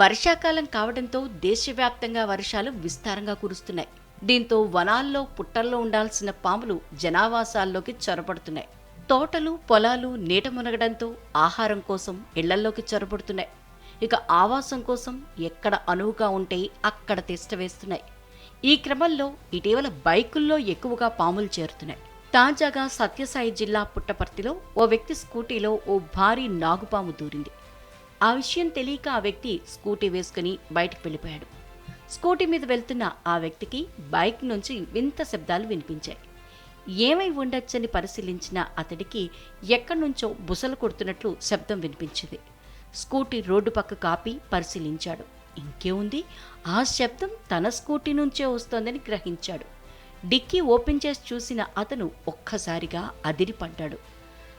వర్షాకాలం కావడంతో దేశవ్యాప్తంగా వర్షాలు విస్తారంగా కురుస్తున్నాయి. దీంతో వనాల్లో పుట్టల్లో ఉండాల్సిన పాములు జనావాసాల్లోకి చొరబడుతున్నాయి. తోటలు పొలాలు నీట మునగడంతో ఆహారం కోసం ఇళ్ళల్లోకి చొరబడుతున్నాయి. ఇక ఆవాసం కోసం ఎక్కడ అనువుగా ఉంటే అక్కడ తిష్టవేస్తున్నాయి ఈ క్రమంలో ఇటీవల బైకుల్లో ఎక్కువగా పాములు చేరుతున్నాయి. తాజాగా సత్యసాయి జిల్లా పుట్టపర్తిలో ఓ వ్యక్తి స్కూటీలో ఓ భారీ నాగుపాము దూరింది. ఆ విషయం తెలియక ఆ వ్యక్తి స్కూటీ వేసుకుని బయటకు వెళ్ళిపోయాడు. స్కూటీ మీద వెళ్తున్న ఆ వ్యక్తికి బైక్ నుంచి వింత శబ్దాలు వినిపించాయి. ఏమై ఉండొచ్చని పరిశీలించిన అతడికి ఎక్కడి నుంచో బుసలు కొడుతున్నట్లు శబ్దం వినిపించింది. స్కూటీ రోడ్డు పక్క కాపి పరిశీలించాడు. ఇంకేముంది? ఆ శబ్దం తన స్కూటీ నుంచే వస్తోందని గ్రహించాడు. డిక్కీ ఓపెన్ చేసి చూసిన అతను ఒక్కసారిగా అదిరిపడ్డాడు.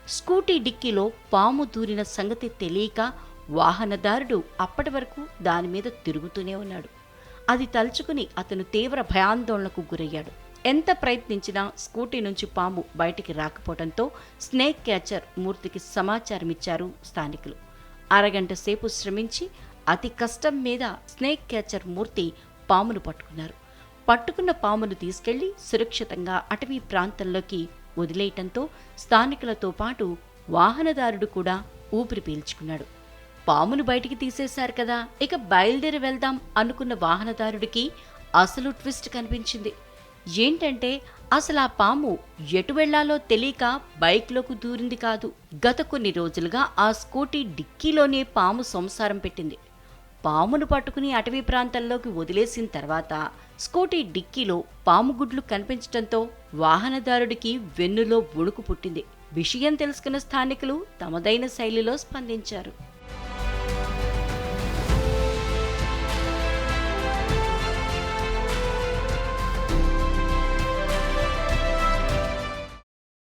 స్కూటీ డిక్కీలో పాము దూరిన సంగతి తెలియక వాహనదారుడు అప్పటి వరకు దాని మీద తిరుగుతూనే ఉన్నాడు. అది తలుచుకుని అతను తీవ్ర భయాందోళనకు గురయ్యాడు. ఎంత ప్రయత్నించినా స్కూటీ నుంచి పాము బయటికి రాకపోవడంతో స్నేక్ క్యాచర్ మూర్తికి సమాచారం ఇచ్చారు స్థానికులు. అరగంట సేపు శ్రమించి అతి కష్టం మీద స్నేక్ క్యాచర్ మూర్తి పామును పట్టుకున్నారు. పట్టుకున్న పామును తీసుకెళ్ళి సురక్షితంగా అటవీ ప్రాంతంలోకి వదిలేయటంతో స్థానికులతో పాటు వాహనదారుడు కూడా ఊపిరి పీల్చుకున్నాడు. పామును బయటికి తీసేశారు కదా. ఇక బయలుదేరి వెళ్దాం అనుకున్న వాహనదారుడికి అసలు ట్విస్ట్ కనిపించింది. ఏంటంటే అసలు ఆ పాము ఎటు వెళ్ళాలో తెలియక బైక్లోకి దూరింది కాదు. గత కొన్ని రోజులుగా ఆ స్కూటీ డిక్కీలోనే పాము సంసారం పెట్టింది. పామును పట్టుకుని అటవీ ప్రాంతంలోకి వదిలేసిన తర్వాత స్కూటీ డిక్కీలో పాము గుడ్లు కనిపించడంతో వాహనదారుడికి వెన్నులో వణుకు పుట్టింది. విషయం తెలుసుకున్న స్థానికులు తమదైన శైలిలో స్పందించారు.